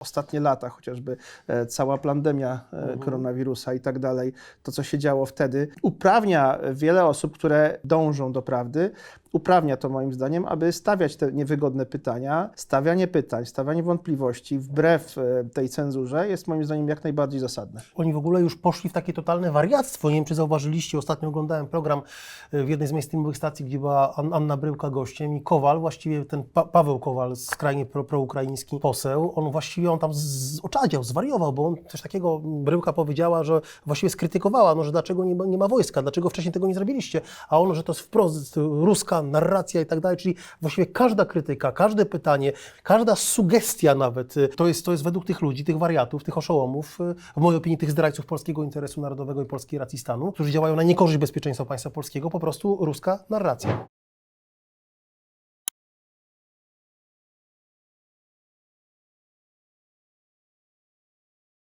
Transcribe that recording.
ostatnie lata, chociażby e, cała pandemia e, koronawirusa i tak dalej, to co się działo wtedy, uprawnia wiele osób, które dążą do prawdy, uprawnia to moim zdaniem, aby stawiać te niewygodne pytania. Stawianie pytań, stawianie wątpliwości wbrew e, tej cenzurze jest moim zdaniem jak najbardziej zasadne. Oni w ogóle już poszli w takie totalne wariactwo. Nie wiem, czy zauważyliście, ostatnio oglądałem program y, w jednej z mainstreamowych stacji, gdzie była An- Anna Bryłka gościem i Kowal, właściwie ten pa Paweł Kowal, skrajnie pro proukraiński poseł, on właściwie on tam z oczadział, zwariował, bo on coś takiego, Bryłka powiedziała, że właściwie skrytykowała, no, że dlaczego nie ma, nie ma wojska, dlaczego wcześniej tego nie zrobiliście, a on, że to jest wprost ruska narracja i tak dalej, czyli właściwie każda krytyka, każde pytanie, każda sugestia nawet, y, to jest, to jest według tych ludzi, tych wariatów, tych oszołomów, y, w mojej opinii tych zdrajców polskiego interesu narodowego i polskiej racji stanu, którzy działają na niekorzyść bezpieczeństwa państwa polskiego, po prostu ruska narracja.